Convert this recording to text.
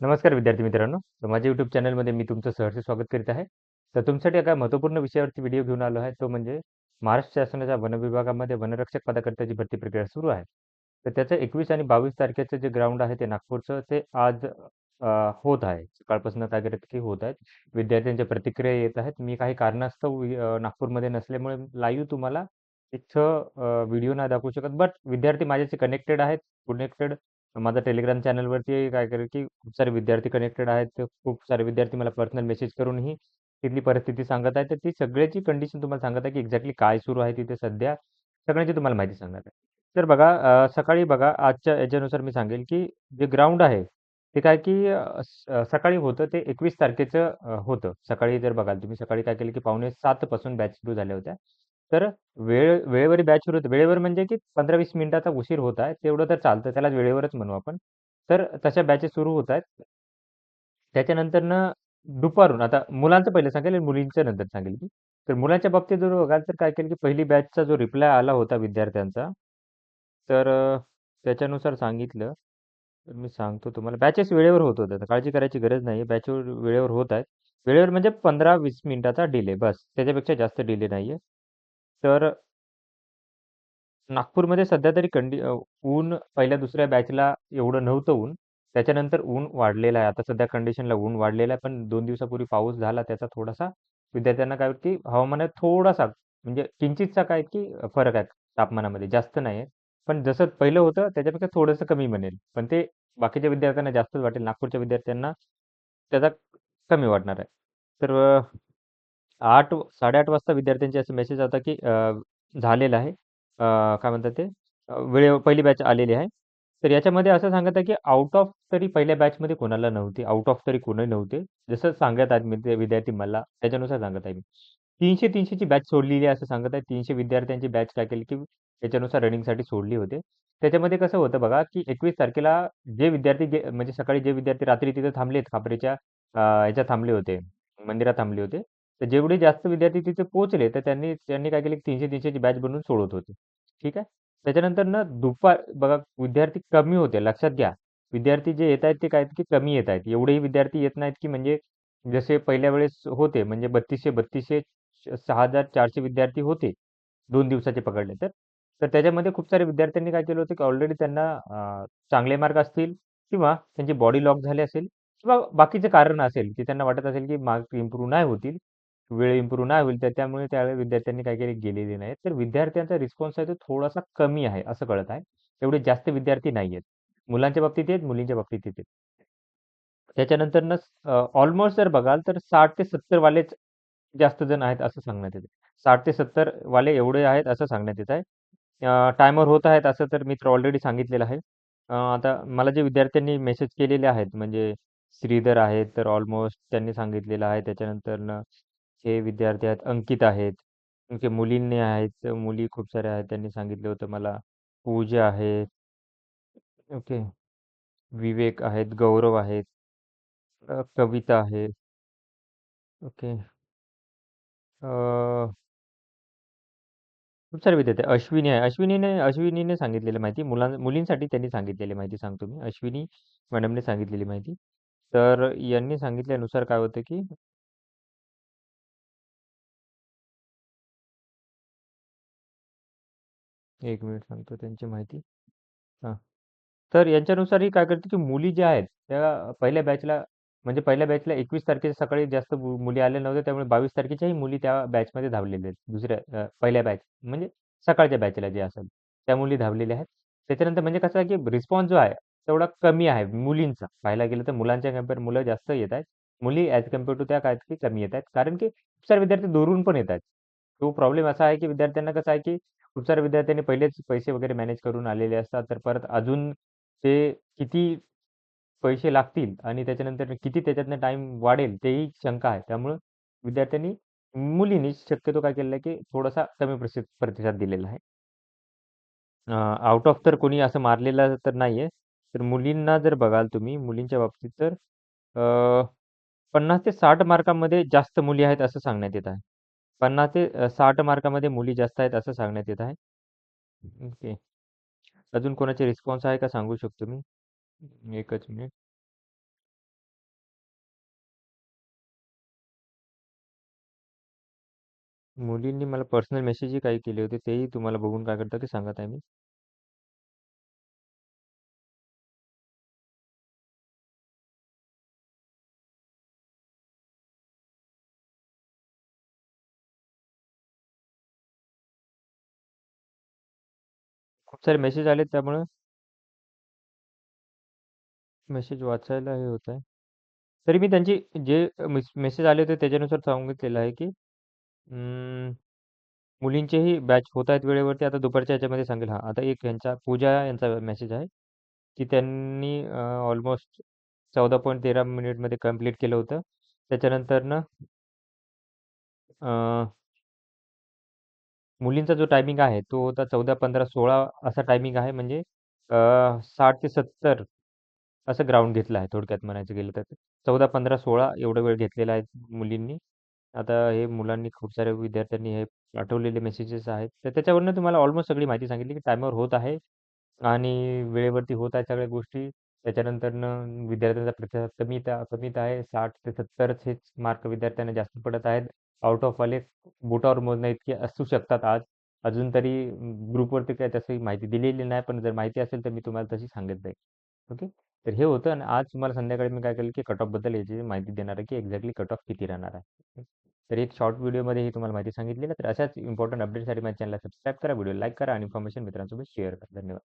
नमस्कार विद्यार्थी मित्रांनो. तर माझ्या युट्यूब चॅनलमध्ये मी तुमचं सहर्ष स्वागत करीत आहे. तर तुमच्यासाठी एका महत्त्वपूर्ण विषयावरती व्हिडिओ घेऊन आलो आहे. तो म्हणजे महाराष्ट्र शासनाच्या वन विभागामध्ये वनरक्षक पदाकरताची भरती प्रक्रिया सुरू आहे. तर त्याचं एकवीस आणि बावीस तारखेचं जे ग्राउंड आहे ते नागपूरचं ते आज होत आहे. सकाळपासून काय करत होत आहेत विद्यार्थ्यांच्या प्रतिक्रिया येत आहेत. मी काही कारणास्तव नागपूरमध्ये नसल्यामुळे लाईव्ह तुम्हाला इथं व्हिडिओ नाही दाखवू शकत. बट विद्यार्थी माझ्याशी कनेक्टेड आहेत. कनेक्टेड माझा टेलिग्राम चॅनलवरती काय करेल की खूप सारे विद्यार्थी कनेक्टेड आहेत. तर खूप सारे विद्यार्थी मला पर्सनल मेसेज करूनही तिथली परिस्थिती सांगत आहे तर ती सगळ्याची कंडिशन तुम्हाला सांगत आहे की एक्झॅक्टली काय सुरू आहे तिथे सध्या. सगळ्यांची तुम्हाला माहिती सांगत आहे तर बघा सकाळी बघा आजच्या याच्यानुसार मी सांगेल की जे ग्राउंड आहे ते काय की सकाळी होतं ते एकवीस तारखेचं होतं. सकाळी जर बघाल तुम्ही सकाळी काय केलं की पावणे सात पासून बॅच सुरू झाल्या होत्या. तर वेळ वेळेवर बॅच सुरू होते. वेळेवर म्हणजे की पंधरा वीस मिनिटाचा उशीर होत आहे. तेवढं तर चालतं. त्याला वेळेवरच म्हणू आपण. तर तशा बॅचेस सुरू होत आहेत. त्याच्यानंतरनं दुपारून आता मुलांचं पहिलं सांगेल आणि मुलींचं नंतर सांगेल मी. तर मुलांच्या बाबतीत जर बघाल तर काय केलं की पहिली बॅचचा जो रिप्लाय आला होता विद्यार्थ्यांचा तर अ, त्याच्यानुसार सांगितलं. तर मी सांगतो तुम्हाला. बॅचेस वेळेवर होत होत्या. काळजी करायची गरज नाही बॅच वेळेवर होत आहेत. वेळेवर म्हणजे पंधरा वीस मिनिटाचा डिले बस. त्याच्यापेक्षा जास्त डिले नाहीये. तर नागपूरमध्ये सध्या तरी कंडी अ, ऊन पहिल्या दुसऱ्या बॅचला एवढं नव्हतं ऊन. त्याच्यानंतर ऊन वाढलेलं आहे. आता सध्या कंडिशनला ऊन वाढलेलं आहे. पण 2 दिवसापूर्वी पाऊस झाला त्याचा थोडासा विद्यार्थ्यांना काय की हवामानात थोडासा म्हणजे किंचितचा काय की फरक आहे तापमानामध्ये, जास्त नाही आहे. पण जसं पहिलं होतं त्याच्यापेक्षा थोडंसं कमी म्हणेल. पण ते बाकीच्या विद्यार्थ्यांना जास्तच वाटेल. नागपूरच्या विद्यार्थ्यांना त्याचा कमी वाटणार आहे. तर अ, 8 8:30 वाजता विद्यार्थ्यांचे असे मेसेज आता की झालेला झालेलं आहे. काय म्हणतात ते वेळे पहिली बॅच आलेली आहे. तर याच्यामध्ये असं सांगत आहे की आउट ऑफ तरी पहिल्या बॅचमध्ये कोणाला नव्हते. आउट ऑफ तरी कोणी नव्हते. जसं सांगत आहेत मी ते विद्यार्थी मला त्याच्यानुसार सांगत आहे मी. 300-300 ची बॅच सोडलेली आहे असं सांगत आहे. तीनशे विद्यार्थ्यांची बॅच काय केली की त्याच्यानुसार रनिंगसाठी सोडली होते. त्याच्यामध्ये कसं होतं बघा की 21 तारखेला जे विद्यार्थी गे म्हणजे सकाळी जे विद्यार्थी रात्री तिथे थांबलेत खापरीच्या याच्यात थांबले होते, मंदिरात थांबले होते. तर जेवढे जास्त विद्यार्थी तिथे पोहोचले, तर त्यांनी त्यांनी काय केलं 300-300 ची बॅच बनवून सोडत होते. ठीक आहे. त्याच्यानंतर ना दुपार बघा विद्यार्थी कमी होते लक्षात घ्या. विद्यार्थी जे येत आहेत ते काय की कमी येत आहेत. एवढेही विद्यार्थी येत नाहीत की म्हणजे जसे पहिल्या वेळेस होते म्हणजे 3200-3200 6400 विद्यार्थी होते. 2 दिवसाचे पकडले तर. तर त्याच्यामध्ये खूप सारे विद्यार्थ्यांनी काय केलं होतं की ऑलरेडी त्यांना अ, चांगले मार्क असतील किंवा त्यांची बॉडी लॉक झाली असेल किंवा बाकीचे कारण असेल, की त्यांना वाटत असेल की मार्क इम्प्रूव्ह नाही होतील, वेळ इम्प्रूव्ह नाही होईल, तर त्यामुळे त्या विद्यार्थ्यांनी काय केले गेलेले नाहीत. तर विद्यार्थ्यांचा रिस्पॉन्स आहे तो थोडासा कमी आहे, असं कळत आहे. एवढे जास्त विद्यार्थी नाहीयेत. मुलांच्या बाबतीत आहेत, मुलींच्या बाबतीत आहेत. त्याच्यानंतरनं ऑलमोस्ट जर बघाल तर 60 ते 70 वालेच जास्त जण आहेत असं सांगण्यात येते. 60 ते 70 वाले एवढे आहेत असं सांगण्यात येत आहे. टायमर होत आहेत असं तर मी तर ऑलरेडी सांगितलेलं आहे. अ, आता मला जे विद्यार्थ्यांनी मेसेज केलेले आहेत म्हणजे श्रीधर आहेत, तर ऑलमोस्ट त्यांनी सांगितलेलं आहे. त्याच्यानंतरनं हे विद्यार्थी आहेत, अंकित आहेत. ओके, मुलींनी आहेत, मुली खूप साऱ्या आहेत. त्यांनी सांगितलं होतं मला. पूजा आहे, ओके. विवेक आहेत, गौरव आहेत, अ, कविता आहे. ओके. अ, खूप सारे विद्यार्थी अश्विनी आहे. अश्विनीने अश्विनीने सांगितलेली माहिती मुलां मुलींसाठी त्यांनी सांगितलेली माहिती सांगतो मी. अश्विनी मॅडमने सांगितलेली माहिती. तर यांनी सांगितल्यानुसार काय होतं, की एक मिनिट सांगतो त्यांची माहिती. हां. तर यांच्यानुसार ही काय करते, की मुली ज्या आहेत, त्या पहिल्या बॅचला म्हणजे पहिल्या बॅचला 21 तारखेच्या सकाळी जास्त मु मुली आल्या नव्हत्या. त्यामुळे 22 तारखेच्याही मुली त्या बॅचमध्ये धावलेल्या आहेत. दुसऱ्या अ, पहिल्या बॅच म्हणजे सकाळच्या बॅचला जे असेल, त्या मुली धावलेल्या आहेत. त्याच्यानंतर म्हणजे कसं आहे, की रिस्पॉन्स जो आहे, तेवढा कमी आहे मुलींचा. पाहायला गेलं तर मुलांच्या कंपेअर मुलं जास्त येत आहेत. मुली ॲज कंपेअर टू त्या काय की कमी येत आहेत. कारण की खूप सारे विद्यार्थी दुरून पण येत आहेत. तो प्रॉब्लेम असा आहे, की विद्यार्थ्यांना कसं आहे, की खूप साऱ्या विद्यार्थ्यांनी पहिलेच पैसे वगैरे मॅनेज करून आलेले असतात. तर परत अजून ते किती पैसे लागतील आणि त्याच्यानंतर किती त्याच्यातनं टाईम वाढेल तेही शंका आहे. त्यामुळं विद्यार्थ्यांनी मुलींनी शक्यतो काय केलेलं आहे, की थोडासा कमी प्रसि प्रतिसाद दिलेला आहे. आउट ऑफ तर कोणी असं मारलेलं तर नाहीये. तर मुलींना जर बघाल तुम्ही मुलींच्या बाबतीत तर अ, 50 ते 60 मार्कामध्ये जास्त मुली आहेत असं सांगण्यात येत आहे. 50 ते साठ मार्कामध्ये मुली जास्त आहेत असं सांगण्यात येत आहे. ओके. अजून कोणाचे रिस्पॉन्स आहे का सांगू शकतो मी? एकच मिनिट. मुलींनी मला पर्सनल मेसेजही काही केले होते, तेही तुम्हाला बघून काय करता ते सांगत आहे मी. खूप सारे मेसेज आलेत त्यामुळे मेसेज वाचायला हे होत आहे. तरी मी त्यांची जे मेसेज आले होते त्याच्यानुसार सांगितलेलं आहे, की अं, मुलींचेही बॅच होत आहेत वेळेवरती. आता दुपारच्या ह्याच्यामध्ये सांगेल हां, आता एक ह्यांचा पूजा यांचा मेसेज आहे, की त्यांनी ऑलमोस्ट 14.13 मिनिटमध्ये कंप्लीट केलं होतं. त्याच्यानंतरनं अ, मुलींचा जो टायमिंग आहे तो होता 14, 15, 16 असा टायमिंग आहे म्हणजे अ, 60 ते 70 असं ग्राउंड घेतलं आहे थोडक्यात म्हणायचं गेलं तर. 14, 15, 16 एवढा वेळ घेतलेला आहे मुलींनी. आता हे मुलांनी खूप साऱ्या विद्यार्थ्यांनी हे पाठवलेले मेसेजेस आहेत. तर त्याच्यावरनं तुम्हाला ऑलमोस्ट सगळी माहिती सांगितली, की टाईमावर होत आहे आणि वेळेवरती होत आहेत सगळ्या गोष्टी. त्याच्यानंतरनं विद्यार्थ्यांचा प्रतिसाद कमी कमीत आहे. 60 ते 70च हेच मार्क विद्यार्थ्यांना जास्त पडत आहेत. आउट ऑफ वाले बोटावर मोजण्याइतके असू शकतात आज. अजून तरी ग्रुपवरती काय तशी माहिती दिलेली नाही, पण जर माहिती असेल तर मी तुम्हाला तशी सांगत जाईल. ओके. तर हे होतं आणि आज तुम्हाला संध्याकाळी मी काय केलं, की कट ऑफबद्दल याची माहिती देणार आहे, की एक्झॅक्टली कट ऑफ किती राहणार आहे. तर एक शॉर्ट व्हिडिओमध्ये ही तुम्हाला माहिती सांगितली ना तर अशाच इम्पॉर्टंट अपडेटसाठी माझ्या चॅनलला सबस्क्राईब करा, व्हिडिओ लाईक करा आणि इन्फॉर्मेशन मित्रांसोबत शेअर करा. धन्यवाद.